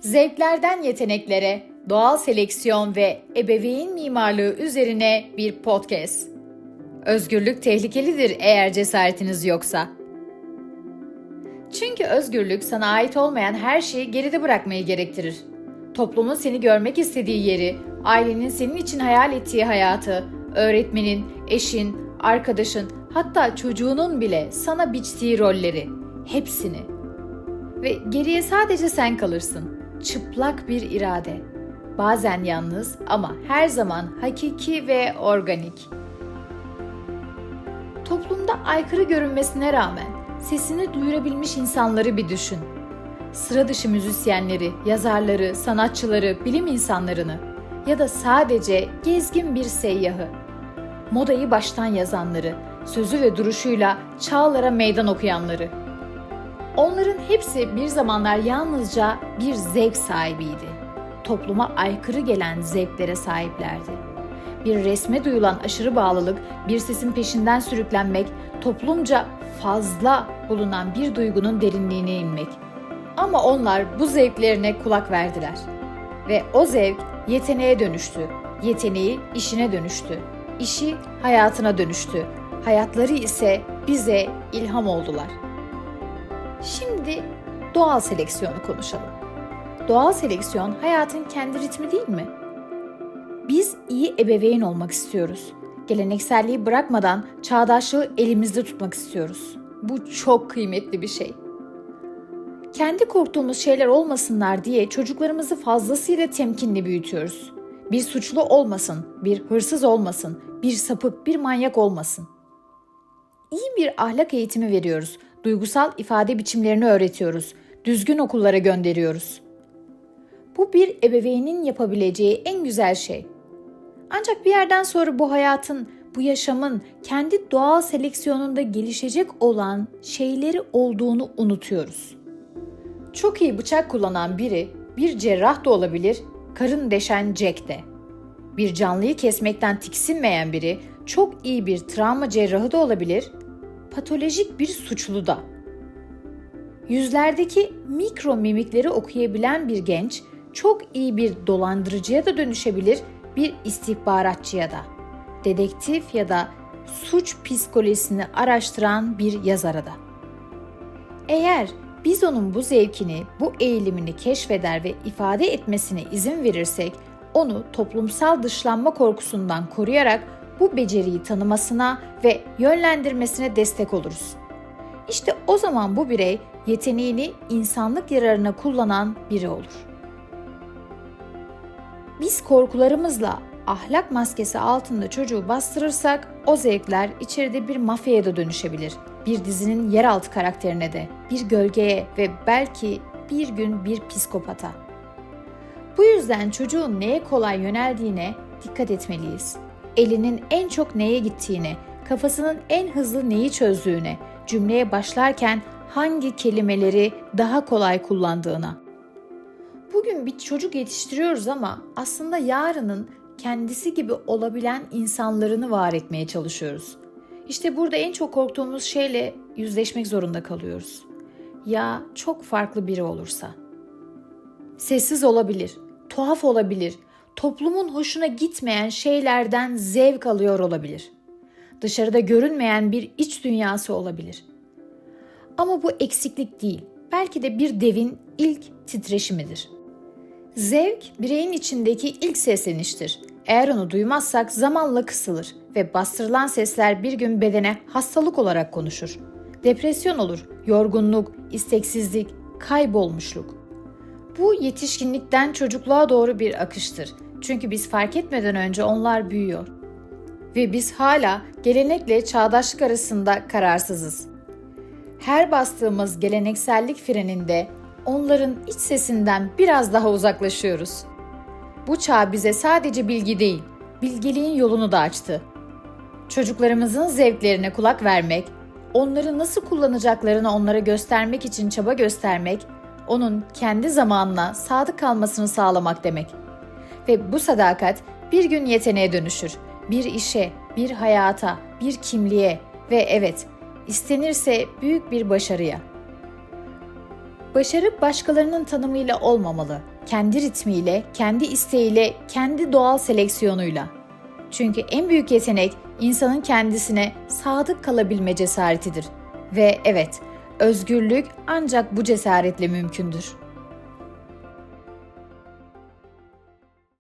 Zevklerden yeteneklere, doğal seleksiyon ve ebeveyn mimarlığı üzerine bir podcast. Özgürlük tehlikelidir eğer cesaretiniz yoksa. Çünkü özgürlük sana ait olmayan her şeyi geride bırakmayı gerektirir. Toplumun seni görmek istediği yeri, ailenin senin için hayal ettiği hayatı, öğretmenin, eşin, arkadaşın, hatta çocuğunun bile sana biçtiği rolleri, hepsini. Ve geriye sadece sen kalırsın. Çıplak bir irade. Bazen yalnız ama her zaman hakiki ve organik. Toplumda aykırı görünmesine rağmen sesini duyurabilmiş insanları bir düşün. Sıra dışı müzisyenleri, yazarları, sanatçıları, bilim insanlarını ya da sadece gezgin bir seyyahı. Modayı baştan yazanları, sözü ve duruşuyla çağlara meydan okuyanları. Onların hepsi bir zamanlar yalnızca bir zevk sahibiydi. Topluma aykırı gelen zevklere sahiplerdi. Bir resme duyulan aşırı bağlılık, bir sesin peşinden sürüklenmek, toplumca fazla bulunan bir duygunun derinliğine inmek. Ama onlar bu zevklerine kulak verdiler. Ve o zevk yeteneğe dönüştü. Yeteneği işine dönüştü. İşi hayatına dönüştü. Hayatları ise bize ilham oldular. Şimdi doğal seleksiyonu konuşalım. Doğal seleksiyon hayatın kendi ritmi değil mi? Biz iyi ebeveyn olmak istiyoruz. Gelenekselliği bırakmadan çağdaşlığı elimizde tutmak istiyoruz. Bu çok kıymetli bir şey. Kendi korktuğumuz şeyler olmasınlar diye çocuklarımızı fazlasıyla temkinli büyütüyoruz. Bir suçlu olmasın, bir hırsız olmasın, bir sapık, bir manyak olmasın. İyi bir ahlak eğitimi veriyoruz. Duygusal ifade biçimlerini öğretiyoruz. Düzgün okullara gönderiyoruz. Bu bir ebeveynin yapabileceği en güzel şey. Ancak bir yerden sonra bu hayatın, bu yaşamın kendi doğal seleksiyonunda gelişecek olan şeyleri olduğunu unutuyoruz. Çok iyi bıçak kullanan biri bir cerrah da olabilir, karın deşen Jack de. Bir canlıyı kesmekten tiksinmeyen biri çok iyi bir travma cerrahı da olabilir, patolojik bir suçlu da. Yüzlerdeki mikro mimikleri okuyabilen bir genç çok iyi bir dolandırıcıya da dönüşebilir, bir istihbaratçıya da. Dedektif ya da suç psikolojisini araştıran bir yazara da. Eğer biz onun bu zevkini, bu eğilimini keşfeder ve ifade etmesine izin verirsek, onu toplumsal dışlanma korkusundan koruyarak bu beceriyi tanımasına ve yönlendirmesine destek oluruz. İşte o zaman bu birey yeteneğini insanlık yararına kullanan biri olur. Biz korkularımızla ahlak maskesi altında çocuğu bastırırsak o zevkler içeride bir mafyaya da dönüşebilir. Bir dizinin yeraltı karakterine de, bir gölgeye ve belki bir gün bir psikopata. Bu yüzden çocuğun neye kolay yöneldiğine dikkat etmeliyiz. Elinin en çok neye gittiğine, kafasının en hızlı neyi çözdüğüne, cümleye başlarken hangi kelimeleri daha kolay kullandığına. Bugün bir çocuk yetiştiriyoruz ama aslında yarının kendisi gibi olabilen insanlarını var etmeye çalışıyoruz. İşte burada en çok korktuğumuz şeyle yüzleşmek zorunda kalıyoruz. Ya çok farklı biri olursa? Sessiz olabilir, tuhaf olabilir, toplumun hoşuna gitmeyen şeylerden zevk alıyor olabilir. Dışarıda görünmeyen bir iç dünyası olabilir. Ama bu eksiklik değil, belki de bir devin ilk titreşimidir. Zevk bireyin içindeki ilk sesleniştir. Eğer onu duymazsak zamanla kısılır ve bastırılan sesler bir gün bedene hastalık olarak konuşur. Depresyon olur, yorgunluk, isteksizlik, kaybolmuşluk. Bu yetişkinlikten çocukluğa doğru bir akıştır. Çünkü biz fark etmeden önce onlar büyüyor. Ve biz hala gelenekle çağdaşlık arasında kararsızız. Her bastığımız geleneksellik freninde onların iç sesinden biraz daha uzaklaşıyoruz. Bu çağ bize sadece bilgi değil, bilgeliğin yolunu da açtı. Çocuklarımızın zevklerine kulak vermek, onları nasıl kullanacaklarını onlara göstermek için çaba göstermek, onun kendi zamanına sadık kalmasını sağlamak demek. Ve bu sadakat bir gün yeteneğe dönüşür. Bir işe, bir hayata, bir kimliğe ve evet, istenirse büyük bir başarıya. Başarı başkalarının tanımıyla olmamalı. Kendi ritmiyle, kendi isteğiyle, kendi doğal seleksiyonuyla. Çünkü en büyük yetenek insanın kendisine sadık kalabilme cesaretidir. Ve evet, özgürlük ancak bu cesaretle mümkündür.